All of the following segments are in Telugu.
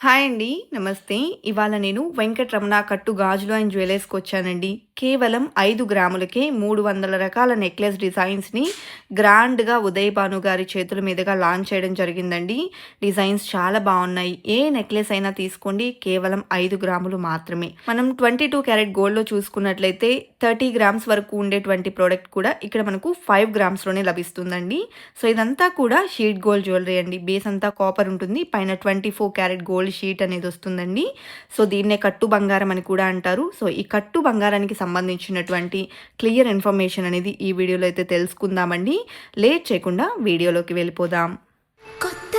హాయ్ అండి. నమస్తే. ఇవాళ నేను వెంకటరమణ కట్టు గాజులు అండ్ జ్యువెలర్స్‌కి వచ్చానండి. కేవలం ఐదు గ్రాములకే 300 రకాల నెక్లెస్ డిజైన్స్‌ని గ్రాండ్‌గా ఉదయ్ భాను గారి చేతుల మీదుగా లాంచ్ చేయడం జరిగిందండి. డిజైన్స్ చాలా బాగున్నాయి ఏ నెక్లెస్ అయినా తీసుకోండి కేవలం ఐదు గ్రాములు మాత్రమే. మనం 22 క్యారెట్ గోల్డ్‌లో చూసుకున్నట్లయితే 30 గ్రామ్స్ వరకు ఉండేటువంటి ప్రోడక్ట్ కూడా ఇక్కడ మనకు ఫైవ్ గ్రామ్స్‌లోనే లభిస్తుందండి. సో, ఇదంతా కూడా షీట్ గోల్డ్ జ్యువెలరీ అండి. బేస్ అంతా కాపర్ ఉంటుంది. పైన 24 క్యారెట్ గోల్డ్ షీట్ అనేది వస్తుందండి. సో, దీన్నే కట్టు బంగారం అని కూడా అంటారు. సో, ఈ కట్టు బంగారానికి సంబంధించినటువంటి క్లియర్ ఇన్ఫర్మేషన్ అనేది ఈ వీడియోలో అయితే తెలుసుకుందామండి. లేట్ చేయకుండా వీడియోలోకి వెళ్ళిపోదాం. కొత్త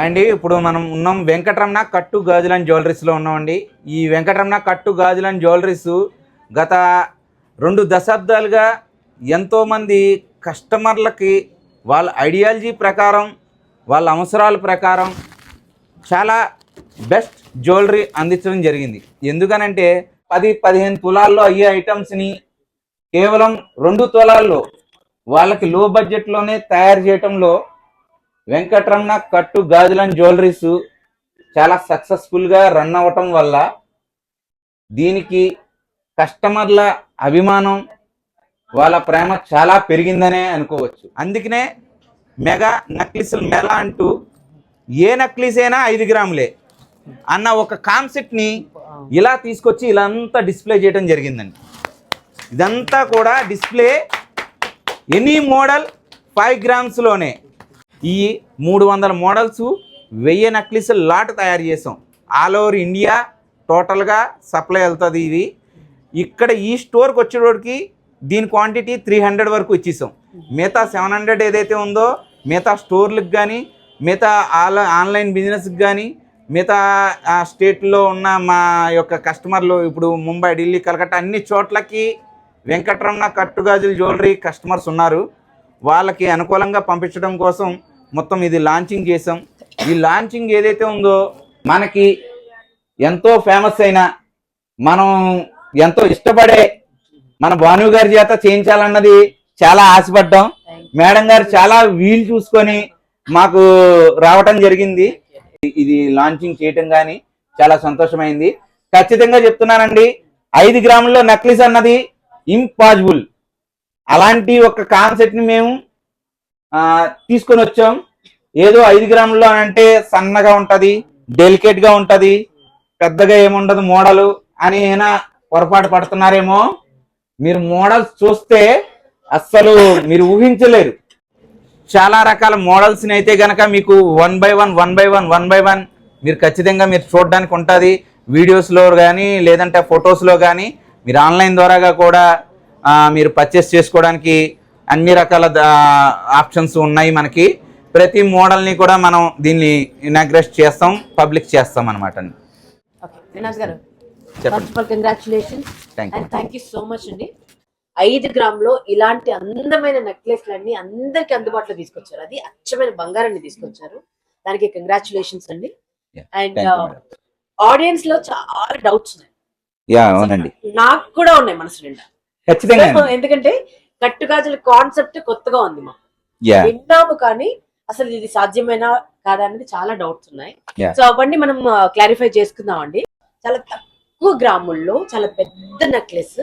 అండి ఇప్పుడు మనం ఉన్నాం వెంకటరమణ కట్టు గాజులని జ్యువెలరీస్లో ఉన్నామండి. ఈ వెంకటరమణ కట్టు గాజులని జ్యువెలరీస్ గత రెండు దశాబ్దాలుగా ఎంతోమంది కస్టమర్లకి వాళ్ళ ఐడియాలజీ ప్రకారం వాళ్ళ అవసరాల ప్రకారం చాలా బెస్ట్ జ్యువెలరీ అందించడం జరిగింది. ఎందుకనంటే పది పదిహేను తులాల్లో అయ్యే ఐటమ్స్ని కేవలం రెండు తులాల్లో వాళ్ళకి లో బడ్జెట్లోనే తయారు చేయటంలో వెంకటరమణ కట్టు గాజులని జ్యువెలరీస్ చాలా సక్సెస్ఫుల్గా రన్ అవ్వటం వల్ల దీనికి కస్టమర్ల అభిమానం వాళ్ళ ప్రేమ చాలా పెరిగిందనే అనుకోవచ్చు. అందుకనే మెగా నక్లిసులు మెలా అంటూ ఏ నక్లీస్ అయినా ఐదు గ్రాములే అన్న ఒక కాన్సెప్ట్ని ఇలా తీసుకొచ్చి ఇలా అంతా డిస్ప్లే చేయడం జరిగిందండి. ఇదంతా కూడా డిస్ప్లే ఎనీ మోడల్ ఫైవ్ గ్రామ్స్లోనే ఈ మూడు వందల మోడల్స్ వెయ్యి నక్లీస్ లాట్ తయారు చేసాం ఆల్ ఓవర్ ఇండియా టోటల్గా సప్లై వెళ్తుంది ఇది. ఇక్కడ ఈ స్టోర్కి వచ్చేటోడికి దీని క్వాంటిటీ త్రీ హండ్రెడ్ వరకు ఇచ్చేసాం. మిగతా సెవెన్ హండ్రెడ్ ఏదైతే ఉందో మిగతా స్టోర్లకు కానీ మిగతా ఆల్ ఆన్లైన్ బిజినెస్కి కానీ మిగతా ఆ స్టేట్లో ఉన్న మా యొక్క కస్టమర్లు ఇప్పుడు ముంబై ఢిల్లీ కలకట్ట అన్ని చోట్లకి వెంకటరమణ కట్టుగాజుల జ్యువెలరీ కస్టమర్స్ ఉన్నారు. వాళ్ళకి అనుకూలంగా పంపించడం కోసం మొత్తం ఇది లాంచింగ్ చేసాం. ఈ లాంచింగ్ ఏదైతే ఉందో మనకి ఎంతో ఫేమస్ అయిన మనం ఎంతో ఇష్టపడే మన భాను గారి చేత చేయించాలన్నది చాలా ఆశపడ్డాం. మేడం గారు చాలా వీలు చూసుకొని మాకు రావటం జరిగింది. ఇది లాంచింగ్ చేయటం కానీ చాలా సంతోషమైంది. ఖచ్చితంగా చెప్తున్నానండి ఐదు గ్రాముల్లో నక్లీస్ అన్నది ఇంపాసిబుల్ అలాంటి ఒక కాన్సెప్ట్ని మేము తీసుకొని వచ్చాం. ఏదో ఐదు గ్రాముల్లో అంటే సన్నగా ఉంటుంది డెలికేట్గా పెద్దగా ఏముండదు మోడల్ అని అయినా పొరపాటు పడుతున్నారేమో. మీరు మోడల్స్ చూస్తే అస్సలు మీరు ఊహించలేరు. చాలా రకాల మోడల్స్ అయితే గనక మీకు one by one one by one one by one మీరు ఖచ్చితంగా మీరు చూడడానికి ఉంటుంది. వీడియోస్లో కానీ లేదంటే ఫొటోస్లో కానీ మీరు ఆన్లైన్ ద్వారాగా కూడా మీరు పర్చేస్ చేసుకోవడానికి అన్ని రకాల ఆప్షన్స్ ఉన్నాయి మనకి. ప్రతి మోడల్ని కూడా మనం దీన్ని ఇనాగ్రేట్ చేస్తాం పబ్లిక్ చేస్తాం అనమాట థ్యాంక్ యూ సో మచ్ అండి. ఐదు గ్రాములో ఇలాంటి అందమైన నెక్లెస్లన్నీ అందరికి అందుబాటులో తీసుకొచ్చారు. అది అచ్చమైన బంగారాన్ని తీసుకొచ్చారు. దానికి కంగ్రాచులేషన్స్ అండి. అండ్. ఆడియన్స్లో చాలా డౌట్స్ ఉన్నాయి. నాకు కూడా ఉన్నాయి మనసు నిండా. ఎందుకంటే కట్టుగాజుల కాన్సెప్ట్ కొత్తగా ఉంది మాకు. యా. విన్నాము కానీ అసలు ఇది సాధ్యమేనా కాదా అనేది చాలా డౌట్స్ ఉన్నాయి. సో అవన్నీ మనం క్లారిఫై చేసుకుందాం అండి చాలా తక్కువ గ్రాముల్లో చాలా పెద్ద నెక్లెస్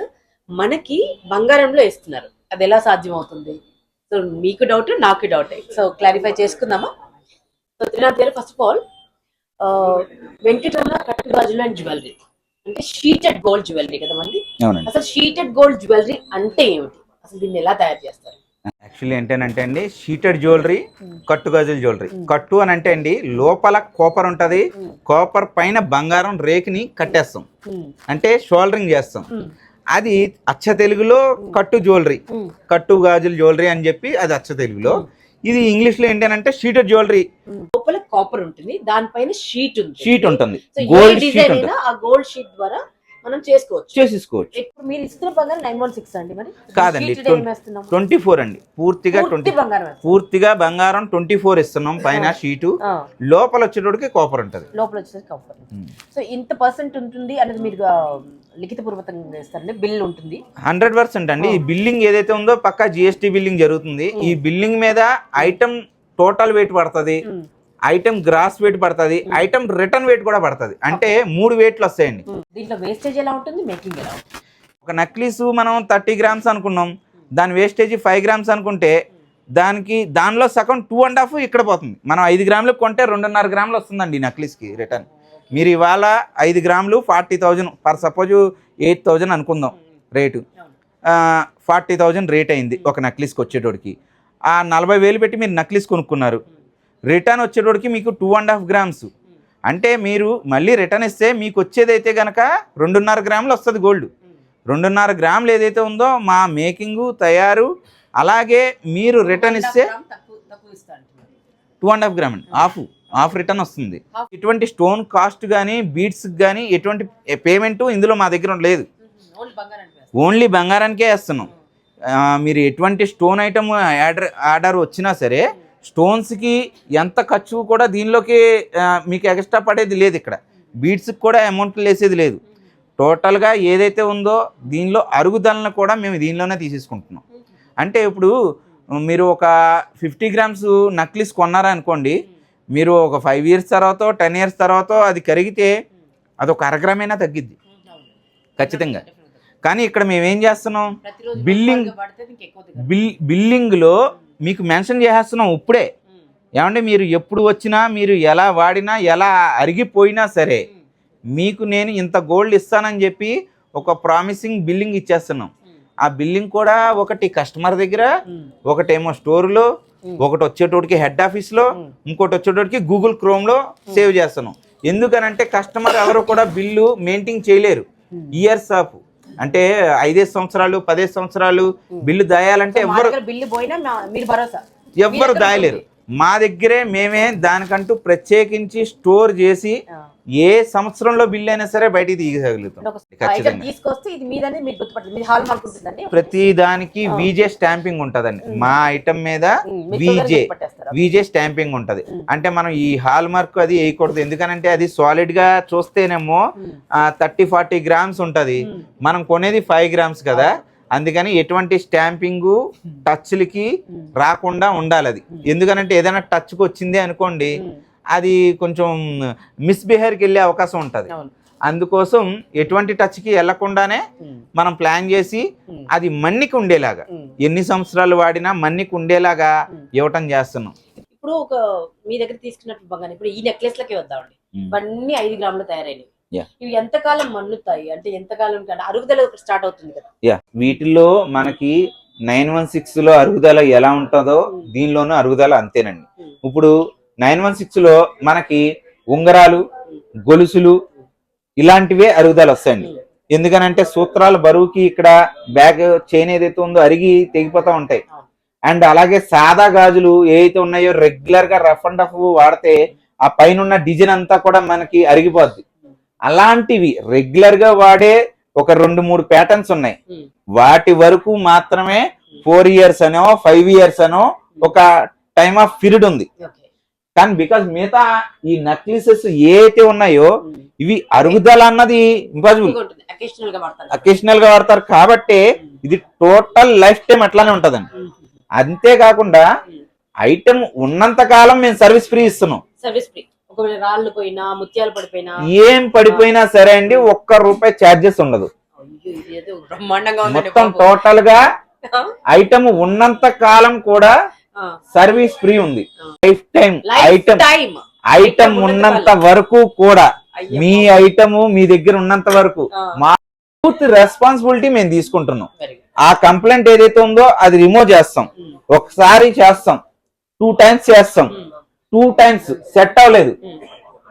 మనకి బంగారంలో ఇస్తున్నారు అది ఎలా సాధ్యం అవుతుంది సో మీకు డౌట్ నాకు డౌట్ సో క్లారిఫై చేసుకుందామా? So Trinath garu first of all Venkataramana కట్టుగాజులు and jewellery అంటే షీటెడ్ గోల్డ్ జ్యువెలరీ కదా మంది అసలు షీటెడ్ గోల్డ్ జ్యువెలరీ అంటే ఏమిటి? అసలు దీన్ని ఎలా తయారు చేస్తారు? యాక్చువల్లీ ఏంటంటే అండి షీటెడ్ జ్యువెలరీ కట్టు గాజుల జ్యువెలరీ కట్టు అని అంటే అండి లోపల కాపర్ ఉంటది కాపర్ పైన బంగారం రేకుని కట్టేస్తాం. అంటే షోల్డరింగ్ చేస్తాం. అది అచ్చ తెలుగులో కట్టు జ్యువెలరీ కట్టు గాజుల జ్యువెలరీ అని చెప్పి అది అచ్చ తెలుగులో. ఇది ఇంగ్లీష్లో ఏంటంటే షీటెడ్ జ్యువెలరీ లోపల కాపర్ ఉంటుంది దానిపైన షీట్ ఉంది షీట్ ఉంటుంది. గోల్డ్ షీట్ గోల్డ్ షీట్ ద్వారా మనం చేసుకోవచ్చు. చేసేసుకోవచ్చు. ఇప్పుడు మీరు ఇస్తున్న బంగారం నైన్ వన్ సిక్స్ అండి మరి. కాదండి? ట్వంటీ ఫోర్ అండి. పూర్తిగా పూర్తి ట్వంటీ. పూర్తిగా బంగారం ట్వంటీ ఫోర్ ఇస్తున్నాం పైన షీటు లోపల వచ్చేటోడికి కాపర్ ఉంటుంది. లోపల కంఫర్ట్ సో ఇంత పర్సెంట్ ఉంటుంది అనేది మీరు ఆ, లిఖితపూర్వకంగా ఇస్తారండి బిల్ ఉంటుంది. హండ్రెడ్ పర్సెంట్ అండి. ఈ బిల్లింగ్ ఏదైతే ఉందో పక్కా జిఎస్టీ బిల్లింగ్ జరుగుతుంది. ఈ బిల్లింగ్ మీద ఐటమ్ టోటల్ వెయిట్ పడుతుంది. ఐటమ్ గ్రాస్ వెయిట్ పడుతుంది ఐటమ్ రిటర్న్ వెయిట్ కూడా పడుతుంది. అంటే మూడు వెయిట్లు వస్తాయండి. ఉమ్. దీంట్లో వేస్టేజ్ ఎలా ఉంటుంది? మేకింగ్ ఎలా ఉంటుంది? ఒక నక్లీస్ మనం థర్టీ గ్రామ్స్ అనుకున్నాం. దాని వేస్టేజ్ ఫైవ్ గ్రామ్స్ అనుకుంటే దానికి దానిలో సగం టూ అండ్ హాఫ్ ఇక్కడ పోతుంది. మనం ఐదు గ్రాములు కొంటే రెండున్నర గ్రాములు వస్తుందండి నక్లీస్కి రిటర్న్ మీరు ఇవాళ ఐదు గ్రాములు forty thousand per suppose eight thousand అనుకుందాం రేటు ఫార్టీ థౌజండ్ రేట్ అయింది ఒక నక్లీస్కి వచ్చేటోడికి. ఆ నలభై వేలు పెట్టి మీరు నక్లీస్ కొనుక్కున్నారు. రిటర్న్ వచ్చేటోడికి మీకు టూ అండ్ హాఫ్ గ్రామ్స్ అంటే మీరు మళ్ళీ రిటర్న్ ఇస్తే మీకు వచ్చేదైతే కనుక రెండున్నర గ్రాములు వస్తుంది గోల్డ్ రెండున్నర గ్రాములు ఏదైతే ఉందో మా మేకింగు తయారు అలాగే మీరు రిటర్న్ ఇస్తే టూ అండ్. హాఫ్ గ్రామ్ అండి హాఫ్ హాఫ్ రిటర్న్ వస్తుంది. ఎటువంటి స్టోన్ కాస్ట్ కానీ బీడ్స్ కానీ ఎటువంటి పేమెంట్ ఇందులో మా దగ్గర లేదు. ఓన్లీ బంగారం ఓన్లీ బంగారానికే వేస్తున్నాం. మీరు ఎటువంటి స్టోన్ ఐటమ్ ఆర్డర్ ఆర్డర్ వచ్చినా సరే స్టోన్స్కి ఎంత ఖర్చు కూడా దీనిలోకి మీకు ఎక్స్ట్రా పడేది లేదు ఇక్కడ. బీడ్స్కి కూడా అమౌంట్ వేసేది లేదు. టోటల్గా ఏదైతే ఉందో దీనిలో అరుగుదలను కూడా మేము దీనిలోనే తీసేసుకుంటున్నాం. అంటే ఇప్పుడు మీరు ఒక ఫిఫ్టీ గ్రామ్స్ నక్లీస్ కొన్నారా అనుకోండి మీరు ఒక ఫైవ్ ఇయర్స్ తర్వాత టెన్ ఇయర్స్ తర్వాత అది కరిగితే అది ఒక అరగ్రామైనా తగ్గిద్ది. ఖచ్చితంగా. కానీ ఇక్కడ మేము ఏం చేస్తున్నాం దిగదు. బిల్ బిల్లింగ్లో మీకు మెన్షన్ చేసేస్తున్నాం ఇప్పుడే ఏమంటే మీరు ఎప్పుడు వచ్చినా మీరు ఎలా వాడినా ఎలా అరిగిపోయినా సరే మీకు నేను ఇంత గోల్డ్ ఇస్తానని చెప్పి ఒక ప్రామిసింగ్ బిల్లింగ్ ఇచ్చేస్తున్నాం ఆ బిల్లింగ్ కూడా ఒకటి కస్టమర్ దగ్గర ఒకటేమో స్టోర్లో. ఒకటి వచ్చేటోడికి హెడ్ ఆఫీస్లో. ఇంకోటి వచ్చేటోడికి గూగుల్ క్రోమ్లో సేవ్ చేస్తున్నాం ఎందుకనంటే కస్టమర్ ఎవరు కూడా బిల్లు మెయింటైన్ చేయలేరు. ఇయర్స్ ఆఫ్ అంటే ఐదేసి సంవత్సరాలు పదేసి సంవత్సరాలు బిల్లు దాయాలంటే దగ్గర బిల్లు పోయినా ఎవ్వరు దాయలేరు. మా దగ్గరే మేమే దానికంటూ ప్రత్యేకించి స్టోర్ చేసి. ఏ సంవత్సరంలో బిల్ అయినా సరే బయటికి తీయగలుగుతాం. ప్రతి దానికి విజే స్టాంపింగ్ ఉంటదండి. మా ఐటమ్ మీద విజే? విజే స్టాంపింగ్ ఉంటది. అంటే మనం ఈ హాల్ మార్క్ అది వేయకూడదు. ఎందుకనంటే అది సాలిడ్గా చూస్తేనేమో థర్టీ ఫార్టీ గ్రామ్స్ ఉంటది. మనం కొనేది ఫైవ్ గ్రామ్స్ కదా. అందుకని ఎటువంటి స్టాంపింగ్ టచ్లకి రాకుండా ఉండాలి అది. ఎందుకనంటే ఏదైనా టచ్కి వచ్చింది అనుకోండి అది కొంచెం మిస్బిహేవ్కి వెళ్ళే అవకాశం ఉంటుంది. అందుకోసం ఎటువంటి టచ్కి వెళ్ళకుండానే మనం ప్లాన్ చేసి అది మన్నికి ఉండేలాగా. ఎన్ని సంవత్సరాలు వాడినా మన్నికి ఉండేలాగా ఇవ్వటం చేస్తున్నాం. ఇప్పుడు ఒక మీ దగ్గర తీసుకున్నట్టు బంగారం ఇప్పుడు ఈ నెక్లెస్ లకే వద్దామండి ఇవన్నీ ఐదు గ్రాములు తయారైనవి. ఇవి ఎంతకాలం మన్నుతాయి? అంటే ఎంతకాలం అరుగుదల స్టార్ట్ అవుతుంది కదా. యా. వీటిల్లో మనకి నైన్ వన్ సిక్స్లో అరుగుదల ఎలా ఉంటుందో దీనిలోనూ అరుగుదల అంతేనండి. ఇప్పుడు నైన్ వన్ సిక్స్లో మనకి ఉంగరాలు గొలుసులు ఇలాంటివే అరుగుదల వస్తాయండి. ఎందుకనంటే సూత్రాలు బరువుకి ఇక్కడ బ్యాగ్ చైన్ ఏదైతే ఉందో అరిగి తెగిపోతూ ఉంటాయి. అండ్ అలాగే సాదా గాజులు ఏవైతే ఉన్నాయో రెగ్యులర్గా రఫ్ అండ్ రఫ్ వాడితే ఆ పైన ఉన్న డిజైన్ అంతా కూడా మనకి అరిగిపోద్ది. అలాంటివి రెగ్యులర్గా వాడే ఒక రెండు మూడు ప్యాటర్న్స్ ఉన్నాయి. వాటి వరకు మాత్రమే ఫోర్ ఇయర్స్ అనో ఫైవ్ ఇయర్స్ అనో ఒక టైమ్ ఆఫ్ పీరియడ్ ఉంది. కానీ బికాస్ మిగతా ఈ నక్లిసెస్ ఏ అయితే ఉన్నాయో. ఇవి అరుగుదల అన్నది ఇంపాసిబుల్ అకేషనల్గా వాడతారు. కాబట్టి ఇది టోటల్ లైఫ్ టైం అట్లానే ఉంటదండి. అంతేకాకుండా. ఐటమ్ ఉన్నంత కాలం మేము సర్వీస్ ఫ్రీ ఇస్తున్నాం. సర్వీస్ ఫ్రీ ఒకవేళ రాళ్ళు పోయినా ముత్యాలు పడిపోయినా. ఏం పడిపోయినా సరే అండి ఒక్క రూపాయి ఛార్జెస్ ఉండదు. మొత్తం. టోటల్గా ఐటమ్ ఉన్నంత కాలం కూడా సర్వీస్ ఫ్రీ ఉంది. లైఫ్ టైం ఐటమ్ ఐటమ్ ఉన్నంత వరకు. కూడా మీ ఐటమ్ మీ దగ్గర ఉన్నంత వరకు. మా పూర్తి రెస్పాన్సిబిలిటీ మేము తీసుకుంటున్నాం. ఆ కంప్లైంట్ ఏదైతే ఉందో అది రిమూవ్ చేస్తాం. ఉమ్, ఒకసారి చేస్తాం. టూ టైమ్స్ చేస్తాం. టూ టైమ్స్ సెట్ అవ్వలేదు.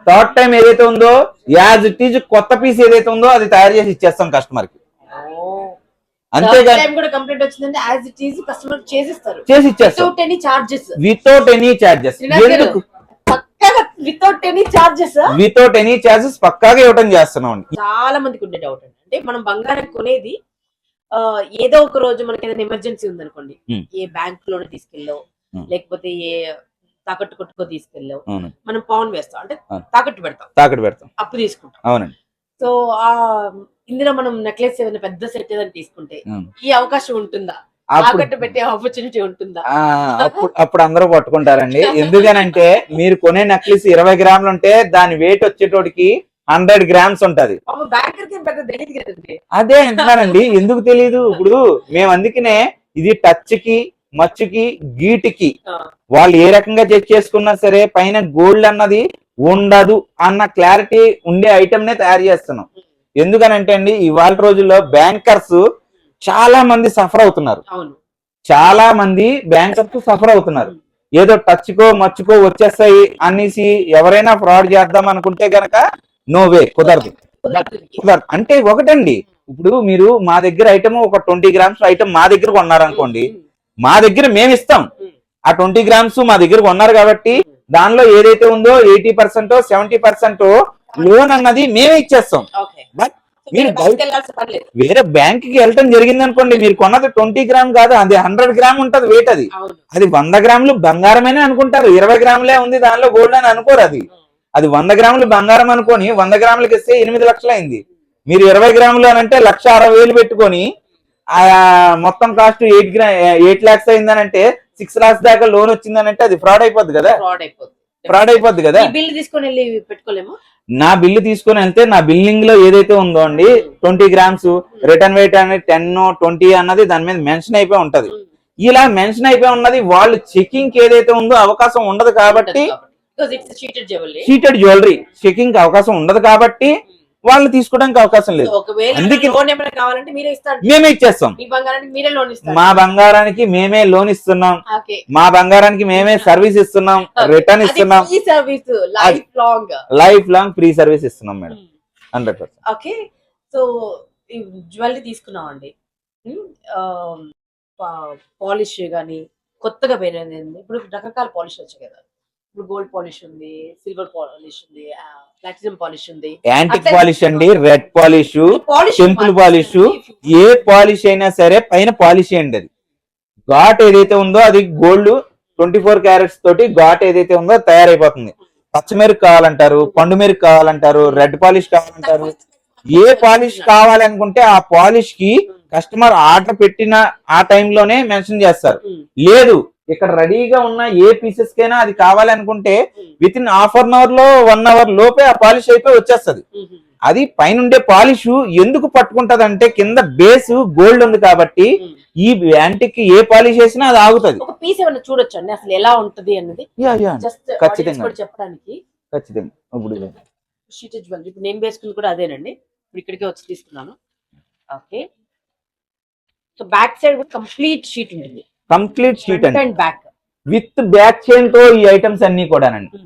థర్డ్ టైం ఏదైతే ఉందో యాజ్ ఇట్ ఈజ్ కొత్త పీస్ ఏదైతే ఉందో అది తయారు చేసి ఇచ్చేస్తాం కస్టమర్కి. చేసి ఇచ్చేస్తాం without any charges without any charges ఎందుకు? Without any charges without any charges పక్కాగా ఇవ్వడం చేస్తున్నాం చాలా మందికి ఉండే డౌట్ అండి. అంటే మనం బంగారం కొనేది ఆ, ఏదో ఒక రోజు మనకి ఏదైనా ఎమర్జెన్సీ ఉందనుకోండి. ఏ బ్యాంక్లోనే తీసుకెళ్ళావు. లేకపోతే ఏ తాకట్టు కొట్టుకో తీసుకెళ్ళావు మనం పౌన్ వేస్తాం. అంటే. తాకట్టు పెడతాం. తాకట్టు పెడతాం. అప్పు తీసుకుంటాం. అవునండి. సో ఆ ఇందులో మనం నెక్లెస్ ఏదైనా పెద్ద సెట్ ఏదైనా తీసుకుంటే. ఈ అవకాశం ఉంటుందా? పెట్టే ఆపర్చునిటీ ఉంటుందా? అప్పుడు అప్పుడు అందరూ పట్టుకుంటారండి. ఎందుకనంటే మీరు కొనే నక్లీస్ ఇరవై గ్రాములు ఉంటే దాని వెయిట్ వచ్చేటోడికి హండ్రెడ్ గ్రామ్స్ ఉంటది. అదే అంటున్నానండి ఎందుకు తెలియదు ఇప్పుడు మేము అందుకనే ఇది టచ్కి మచ్చుకి గీటికి వాళ్ళు ఏ రకంగా చెక్ చేసుకున్నా సరే పైన గోల్డ్ అన్నది ఉండదు అన్న క్లారిటీ ఉండే ఐటమ్ నే తయారు చేస్తున్నాం. ఎందుకనంటే అండి ఇవాళ రోజుల్లో బ్యాంకర్స్ చాలా మంది సఫర్ అవుతున్నారు. చాలా మంది బ్యాంకర్స్ సఫర్ అవుతున్నారు. ఏదో టచ్ కో మచ్చుకో వచ్చేస్తాయి అనేసి ఎవరైనా ఫ్రాడ్ చేద్దాం అనుకుంటే గనక నో వే కుదరదు. కుదరదు. కుదరదు అంటే ఒకటండి ఇప్పుడు మీరు మా దగ్గర ఐటమ్ ఒక ట్వంటీ గ్రామ్స్ ఐటమ్ మా దగ్గర కొన్నారనుకోండి మా దగ్గర మేము ఇస్తాం. ఆ ట్వంటీ గ్రామ్స్ మా దగ్గర కొన్నారు కాబట్టి దానిలో ఏదైతే ఉందో eighty percent seventy percent loan అన్నది మేమే ఇచ్చేస్తాం. బట్ మీరు వేరే బ్యాంక్కి వెళ్ళటం జరిగింది అనుకోండి మీరు కొన్నది ట్వంటీ గ్రామ్ కాదు అది హండ్రెడ్ గ్రామ్ ఉంటది వెయిట్ అది. అది వంద గ్రాములు బంగారమేనే అనుకుంటారు ఇరవై గ్రాములే ఉంది దానిలో గోల్డ్ అని అనుకోరు అది. అది వంద గ్రాములు బంగారం అనుకొని వంద గ్రాములకి ఇస్తే ఎనిమిది లక్షలు అయింది మీరు ఇరవై గ్రాములు అని అంటే లక్ష అరవై వేలు పెట్టుకొని మొత్తం కాస్ట్ ఎయిట్ గ్రా ఎయిట్ లాక్స్ అయిందని అంటే సిక్స్ లాక్స్ దాకా లోన్ వచ్చిందని అంటే అది ఫ్రాడ్ అయిపోద్ది కదా. ఫ్రాడ్ అయిపోద్ది. కదా. బిల్ తీసుకొని వెళ్ళి పెట్టుకోలేమా. నా బిల్లు తీసుకొని వెళ్తే నా బిల్లింగ్లో ఏదైతే ఉందో అండి ట్వంటీ గ్రామ్స్ రిటర్న్ వెయిట్ అనేది టెన్ ట్వంటీ అన్నది దాని మీద మెన్షన్ అయిపోయి ఉంటది. ఇలా మెన్షన్ అయిపోయి ఉన్నది వాళ్ళు చెకింగ్ ఏదైతే ఉందో అవకాశం ఉండదు కాబట్టి చీటెడ్ జ్యువెలరీ చెకింగ్ అవకాశం ఉండదు కాబట్టి వాళ్ళు తీసుకోవడానికి అవకాశం లేదు. అందుకే- మేమే ఇచ్చేస్తాం. మీ బంగారానికి మీరే లోన్ ఇస్తారు. మా బంగారానికి మేమే లోన్ ఇస్తున్నాం. మా బంగారానికి మేమే సర్వీస్ ఇస్తున్నాం. రిటర్న్ ఇస్తున్నాం. Life long life long free service ఇస్తున్నాం madam. Hundred percent. Okay. So ఈ జ్యువెలరీ తీసుకున్నాం అండి పాలిష్ కానీ కొత్తగా వేరే ఇప్పుడు రకరకాల పాలిష్ వచ్చాయి కదా. ఇప్పుడు గోల్డ్ పాలిష్ ఉంది సిల్వర్ పాలిష్ ఉంది ప్లాటినం పాలిష్ ఉంది. యాంటిక్ పాలిష్ అండి రెడ్ పాలిష్ టెంపుల్ పాలిష్ ఏ పాలిష్ అయినా సరే పైన పాలిష్ చేయండి అది. ఘాట్ ఏదైతే ఉందో అది గోల్డ్ ట్వంటీ ఫోర్ క్యారెట్స్ తోటి ఘాట్ ఏదైతే ఉందో తయారైపోతుంది. పచ్చమెరుగు కావాలంటారు పండు మెరుగు కావాలంటారు రెడ్ పాలిష్ కావాలంటారు. ఏ పాలిష్ కావాలనుకుంటే ఆ పాలిష్కి కస్టమర్ ఆర్డర్ పెట్టిన ఆ టైంలోనే మెన్షన్ చేస్తారు. లేదు ఇక్కడ రెడీగా ఉన్న ఏ పీసెస్ కైనా అది కావాలనుకుంటే విత్ ఇన్ హాఫ్ అన్ అవర్లో వన్ అవర్ లోపే ఆ పాలిష్ అయిపోయి వచ్చేస్తది. అది పైన ఉండే పాలిష్ ఎందుకు పట్టుకుంటది అంటే కింద బేస్ గోల్డ్ ఉంది కాబట్టి ఈ యాంటిక్ ఏ పాలిష్ చేసినా అది ఆగుతుంది. ఒక పీస్ ఏమైనా చూడొచ్చు అండి అసలు ఎలా ఉంటది అన్నది? ఖచ్చితంగా. కూడా చెప్పడానికి. ఖచ్చితంగా. ఇప్పుడు షీటెడ్ జ్యువెలరీ ఇప్పుడు నేను వేసుకుంది కూడా అదేనండి. ఇప్పుడు ఇక్కడికే వచ్చి తీసుకున్నాను. Okay so back side complete sheet ఉంటుంది. కంప్లీట్ షీట్ అండి బ్యాక్ విత్ బ్యాక్ చైన్తో ఈ ఐటమ్స్ అన్ని కూడానండి.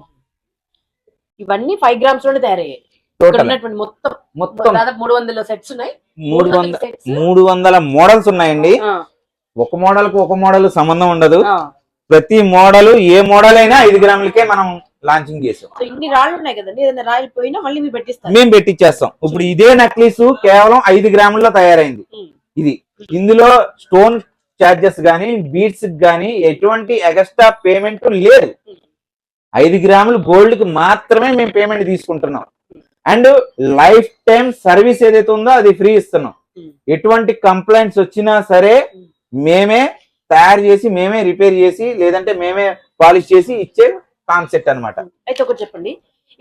ఇవన్నీ ఫైవ్ గ్రామ్స్లోనే తయారయ్యాయి. మొత్తం. మొత్తం. మూడు వందల సెట్స్ ఉన్నాయి. మూడు వందల. మూడు వందల మోడల్స్ ఉన్నాయండి. ఒక మోడల్కు ఒక మోడల్ సంబంధం ఉండదు. ప్రతి మోడల్ ఏ మోడల్ అయినా ఐదు గ్రాములకే మనం లాంచింగ్ చేసాం ఇన్ని రాళ్ళు ఉన్నాయి కదండి. ఏదైనా రాయి పోయినా మళ్ళీ మీరు పెట్టిస్తారు. మేము పెట్టిచ్చేస్తాం. ఇప్పుడు ఇదే నెక్లెస్ కేవలం ఐదు గ్రాముల్లో తయారైంది. ఇది. ఇందులో స్టోన్ ఛార్జెస్ కానీ బీడ్స్ కానీ ఎటువంటి ఎక్స్ట్రా పేమెంట్ లేదు. ఐదు గ్రాములు గోల్డ్కి మాత్రమే మేము పేమెంట్ తీసుకుంటున్నాం. అండ్ లైఫ్ టైం సర్వీస్ ఏదైతే ఉందో అది ఫ్రీ ఇస్తున్నాం. ఎటువంటి కంప్లైంట్స్ వచ్చినా సరే మేమే తయారు చేసి మేమే రిపేర్ చేసి లేదంటే మేమే పాలిష్ చేసి ఇచ్చే కాన్సెప్ట్ అన్నమాట. అయితే ఒకటి చెప్పండి.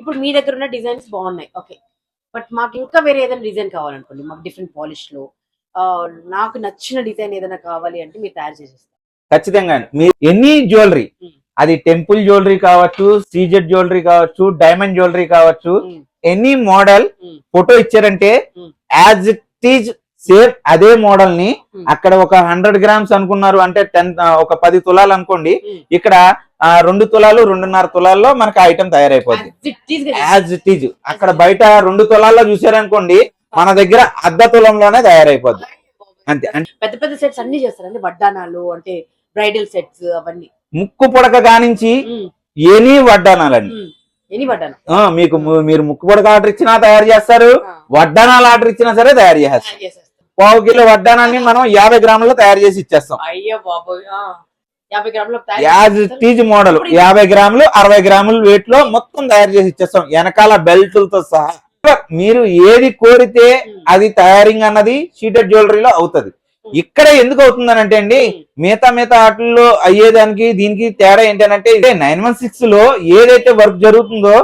ఇప్పుడు మీ దగ్గర ఉన్న డిజైన్స్ బాగున్నాయి. ఓకే బట్ మాకు ఇంకా వేరే ఏదైనా డిజైన్ కావాలనుకోండి. మాకు డిఫరెంట్ పాలిష్లో నాకు నచ్చిన డిజైన్ ఏదైనా కావాలి అంటే మీరు తయారు చేసేస్తారు ఖచ్చితంగా మీరు ఎనీ జ్యువెలరీ. అది టెంపుల్ జ్యువెలరీ కావచ్చు సీజెడ్ జ్యువెలరీ కావచ్చు డైమండ్ జ్యువెలరీ కావచ్చు ఎనీ మోడల్. ఫోటో ఇచ్చారంటే. యాజ్ ఇట్ ఈజ్ సేమ్ అదే మోడల్ని. అక్కడ ఒక హండ్రెడ్ గ్రామ్స్ అనుకున్నారు అంటే టెన్ ఒక పది తులాలు అనుకోండి. ఇక్కడ రెండు తులాలు రెండున్నర తులాల్లో మనకి ఐటమ్గా యాజ్ ఇట్ ఈజ్ అక్కడ బయట రెండు తులాల్లో చూసారనుకోండి మన దగ్గర అర్ధ తులంలోనే తయారైపోద్ది. అంతే. పెద్ద పెద్ద సెట్స్ అన్ని చేస్తారండి. వడ్డానాలు అంటే బ్రైడల్ సెట్స్ అవన్నీ. ముక్కు పుడక కానించి ఉమ్, ఎనీ వడ్డానాలండి మీకు మీరు ముక్కుపొడక ఆర్డర్ ఇచ్చినా తయారు చేస్తారు. వడ్డానాలు ఆర్డర్ ఇచ్చినా సరే తయారు చేస్తారు పావు కిలో వడ్డానాన్ని మనం యాభై గ్రాముల్లో తయారు చేసి ఇచ్చేస్తాం. అయ్యో బాబోయ్. యాజ్. It's model. యాభై గ్రాములు అరవై గ్రాముల వెయిట్లో మొత్తం తయారు చేసి ఇచ్చేస్తాం. వెనకాల బెల్టులతో సహా. మీరు ఏది కోరితే అది తయారింగ్ అన్నది షీటెడ్ జ్యువెలరీలో అవుతది. ఇక్కడ ఎందుకు అవుతుందనంటే అండి మిగతా మిగతా ఆటల్లో అయ్యేదానికి దీనికి తేడా ఏంటంటే ఇదే నైన్ వన్ సిక్స్లో ఏదైతే వర్క్ జరుగుతుందో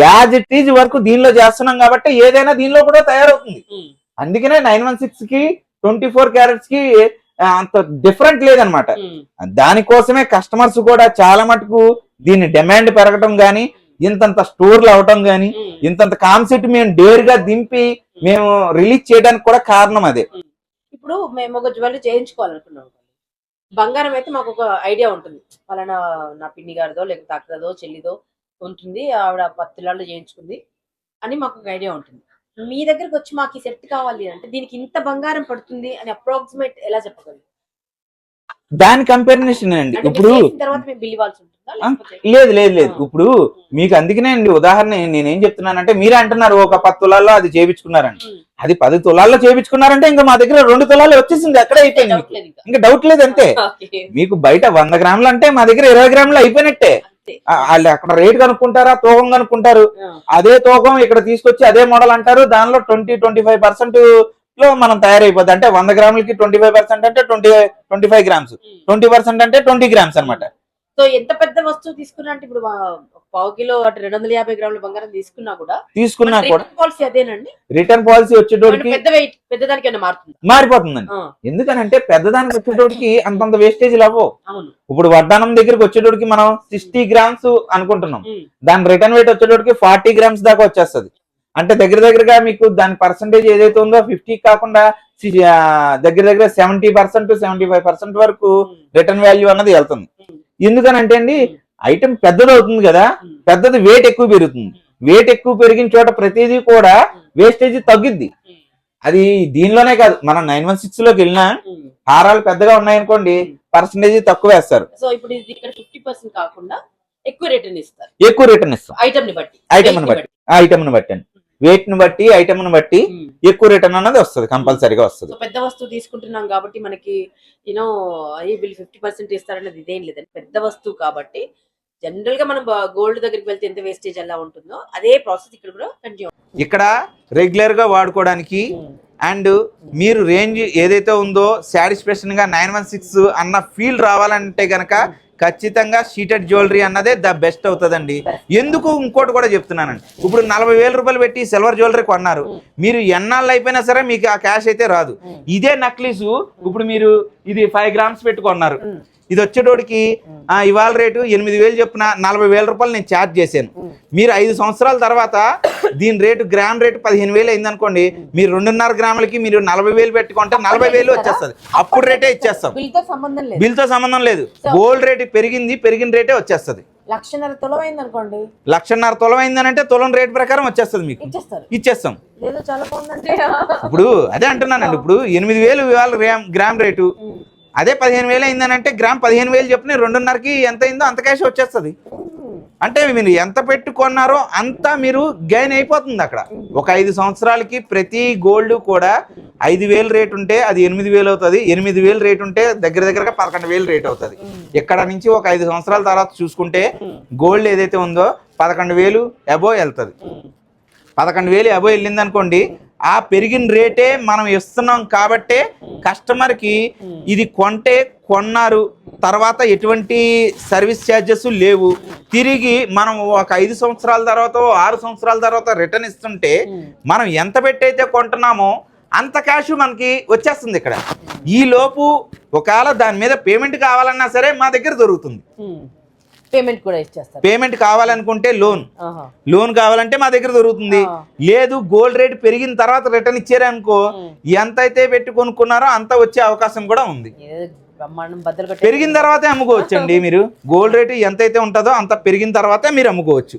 యాజ్ ఇట్ ఈజ్ వర్క్ దీనిలో చేస్తున్నాం కాబట్టి ఏదైనా దీనిలో కూడా తయారవుతుంది. అందుకనే నైన్ వన్ సిక్స్కి ట్వంటీ ఫోర్ క్యారెట్స్కి అంత డిఫరెంట్ లేదనమాట. దానికోసమే కస్టమర్స్ కూడా చాలా మటుకు దీని డిమాండ్ పెరగటం గానీ ఇంతంత స్టోర్లు అవటం గానీ ఉమ్. ఇంతంత కాన్సెప్ట్ మేము డేర్గా దింపి మేము రిలీజ్ చేయడానికి కూడా కారణం అదే. ఇప్పుడు మేము ఒక జ్యువెలరీ చేయించుకోవాలనుకున్నాం బంగారం అయితే మాకు ఒక ఐడియా ఉంటుంది. పలానా నా పిన్ని గారిదో లేకపోతే అక్కదో చెల్లిదో ఉంటుంది. ఆవిడ పత్తిలాళ్ళు చేయించుకుంది అని మాకు ఒక ఐడియా ఉంటుంది. మీ దగ్గరకు వచ్చి మాకు ఈ సెట్ కావాలి అంటే దీనికి ఇంత బంగారం పడుతుంది అని అప్రాక్సిమేట్ ఎలా చెప్పగలరు దాని కంపారిజన్ అండి ఇప్పుడు లేదు లేదు లేదు. ఇప్పుడు మీకు అందుకనే అండి ఉదాహరణ నేనేం చెప్తున్నానంటే మీరే అంటున్నారు ఒక పది తులాల్లో అది చేపించుకున్నారండి ఉమ్. అది పది తులాల్లో చేపించుకున్నారంటే ఇంకా మా దగ్గర రెండు తులాలు వచ్చేసింది అక్కడే అయిపోయింది ఇంకా. డౌట్ లేదు అంతే. మీకు బయట వంద గ్రాములు అంటే మా దగ్గర ఇరవై గ్రాములు అయిపోయినట్టే వాళ్ళు అక్కడ రేట్ కనుక్కుంటారా తూకం కనుక్కుంటారు. అదే తూకం ఇక్కడ తీసుకొచ్చి అదే మోడల్ అంటారు దానిలో ట్వంటీ ట్వంటీ ఫైవ్ పర్సెంట్ లో మనం తయారైపోద్ది. అంటే వంద గ్రాములకి ట్వంటీ ఫైవ్ పర్సెంట్ అంటే twenty twenty five grams. Twenty percent అంటే ట్వంటీ గ్రామ్స్ అన్నమాట. సో ఎంత పెద్ద వస్తువు తీసుకున్నా అంటే ఇప్పుడు పావు కిలో అటు రెండు వందల యాభై గ్రాముల బంగారం తీసుకున్నా కూడా తీసుకున్నా కూడా పాలసీ అదేనండి? రిటర్న్ పాలసీ వచ్చేటోడికి పెద్ద వెయిట్ పెద్దదానికి మారుతుంది? మారిపోతుందండి. ఎందుకనంటే పెద్దదానికి వచ్చేటోడికి అంతంత వేస్టేజ్ అవును. ఇప్పుడు వడ్డానం దగ్గరికి వచ్చేటోడికి మనం సిక్స్టీ గ్రామ్స్ అనుకుంటున్నాం. ఉమ్. దాని రిటర్న్ వెయిట్ వచ్చేటోడికి ఫార్టీ గ్రామ్స్ దాకా వచ్చేస్తది. అంటే దగ్గర దగ్గరగా మీకు దాని పర్సంటేజ్ ఏదైతే ఉందో ఫిఫ్టీ కాకుండా దగ్గర దగ్గర seventy percent seventy five percent వరకు. రిటర్న్ వాల్యూ అన్నది వెళ్తుంది. ఎందుకనంటే అండి. ఐటమ్ పెద్దది అవుతుంది కదా. పెద్దది వెయిట్ ఎక్కువ పెరుగుతుంది. వెయిట్ ఎక్కువ పెరిగిన చోట ప్రతిదీ కూడా వేస్టేజ్ తగ్గిద్ది. అది దీనిలోనే కాదు మనం నైన్ వన్ సిక్స్లోకి వెళ్ళినా. హారాలు పెద్దగా ఉన్నాయనుకోండి పర్సంటేజ్ తక్కువ వేస్తారు. సో ఇప్పుడు ఇది ఇక్కడ ఫిఫ్టీ పర్సెంట్ కాకుండా ఎక్కువ రిటర్న్ ఇస్తారు. ఎక్కువ రిటర్న్ ఇస్తాం. ఐటమ్ని బట్టి. ఐటమ్ Weight ని ని బట్టి. ఆ ఐటమ్ని బట్టి అండి. వెయిట్ని బట్టి ఐటమ్ని బట్టి ఉమ్. ఎక్కువ రిటర్న్ అన్నది వస్తుంది కంపల్సరీగా వస్తుంది. పెద్ద వస్తువు తీసుకుంటున్నాం కాబట్టి మనకి యూనో వీళ్ళు ఫిఫ్టీ పర్సెంట్ ఇస్తారనేది ఇదేం లేదండి. పెద్ద వస్తువు కాబట్టి జనరల్గా మనం గోల్డ్ దగ్గరికి వెళ్తే ఎంత వేస్టేజ్ ఎలా ఉంటుందో అదే ప్రాసెస్ ఇక్కడ కూడా కంటిన్యూ ఇక్కడ రెగ్యులర్గా వాడుకోవడానికి అండ్ మీరు రేంజ్ ఏదైతే ఉందో సాటిస్ఫాక్షన్గా నైన్ వన్ సిక్స్ అన్న ఫీల్ రావాలంటే గనక ఖచ్చితంగా షీటెడ్ జ్యువెలరీ అన్నదే ద బెస్ట్ అవుతుందండి. ఎందుకు ఇంకోటి కూడా చెప్తున్నానండి. ఇప్పుడు నలభై వేల రూపాయలు పెట్టి సిల్వర్ జ్యువెలరీ కొన్నారు. మీరు ఎన్నాళ్ళు అయిపోయినా సరే మీకు ఆ క్యాష్ అయితే రాదు. ఇదే నక్లీసు. ఇప్పుడు మీరు ఇది ఫైవ్ గ్రామ్స్ పెట్టుకున్నారు ఇది వచ్చేటోడికి ఇవాళ రేటు ఎనిమిది వేలు చొప్పున నలభై వేల రూపాయలు నేను ఛార్జ్ చేశాను. మీరు ఐదు సంవత్సరాల తర్వాత దీని రేటు గ్రామ్ రేటు పదిహేను వేలు అయింది అనుకోండి మీరు రెండున్నర గ్రాములకి మీరు నలభై వేలు పెట్టుకుంటే నలభై వేలు వచ్చేస్తుంది. అప్పుడు రేటే ఇచ్చేస్తాం. బిల్తో సంబంధం లేదు. గోల్డ్ రేటు పెరిగింది పెరిగిన రేటే వచ్చేస్తుంది. లక్షన్నర తులమైంది అనుకోండి లక్షన్నర తులం అయిందనంటే తులం రేటు ప్రకారం వచ్చేస్తుంది మీకు. ఇచ్చేస్తాం. ఇప్పుడు అదే అంటున్నానండి ఇప్పుడు ఎనిమిది వేలు ఇవాళ గ్రామ్ రేటు. అదే పదిహేను వేలు అయిందనంటే గ్రామ్ పదిహేను వేలు చెప్పిన రెండున్నరకి ఎంత అయిందో అంత క్యాష్ వచ్చేస్తుంది. అంటే మీరు ఎంత పెట్టుకున్నారో అంత మీరు గెయిన్ అయిపోతుంది అక్కడ. ఒక ఐదు సంవత్సరాలకి ప్రతి గోల్డ్ కూడా ఐదు వేలు రేట్ ఉంటే అది ఎనిమిది వేలు అవుతుంది ఎనిమిది వేలు రేట్ ఉంటే దగ్గర దగ్గరగా పదకొండు వేలు రేట్ అవుతుంది. ఇక్కడ నుంచి ఒక ఐదు సంవత్సరాల తర్వాత చూసుకుంటే గోల్డ్ ఏదైతే ఉందో పదకొండు వేలు అబో వెళ్తుంది. పదకొండు వేలు అబో వెళ్ళింది అనుకోండి ఆ పెరిగిన రేటే మనం ఇస్తున్నాం కాబట్టే కస్టమర్కి ఇది కొంటే కొన్నారు. తర్వాత ఎటువంటి సర్వీస్ ఛార్జెస్ లేవు. తిరిగి మనం ఒక ఐదు సంవత్సరాల తర్వాత ఆరు సంవత్సరాల తర్వాత రిటర్న్ ఇస్తుంటే మనం ఎంత పెట్టయితే కొంటున్నామో అంత క్యాష్ మనకి వచ్చేస్తుంది ఇక్కడ. ఈ లోపు ఒకవేళ దాని మీద పేమెంట్ కావాలన్నా సరే మా దగ్గర దొరుకుతుంది. పేమెంట్ కూడా ఇచ్చేస్తారు. పేమెంట్ కావాలనుకుంటే లోన్. లోన్ కావాలంటే మా దగ్గర దొరుకుతుంది. లేదు గోల్డ్ రేట్ పెరిగిన తర్వాత రిటర్న్ ఇచ్చారనుకో ఎంత అయితే పెట్టి కొనుక్కున్నారో అంత వచ్చే అవకాశం కూడా ఉంది. పెరిగిన తర్వాతే అమ్ముకోవచ్చు అండి మీరు. గోల్డ్ రేట్ ఎంత అయితే ఉంటుందో అంత పెరిగిన తర్వాతే మీరు అమ్ముకోవచ్చు.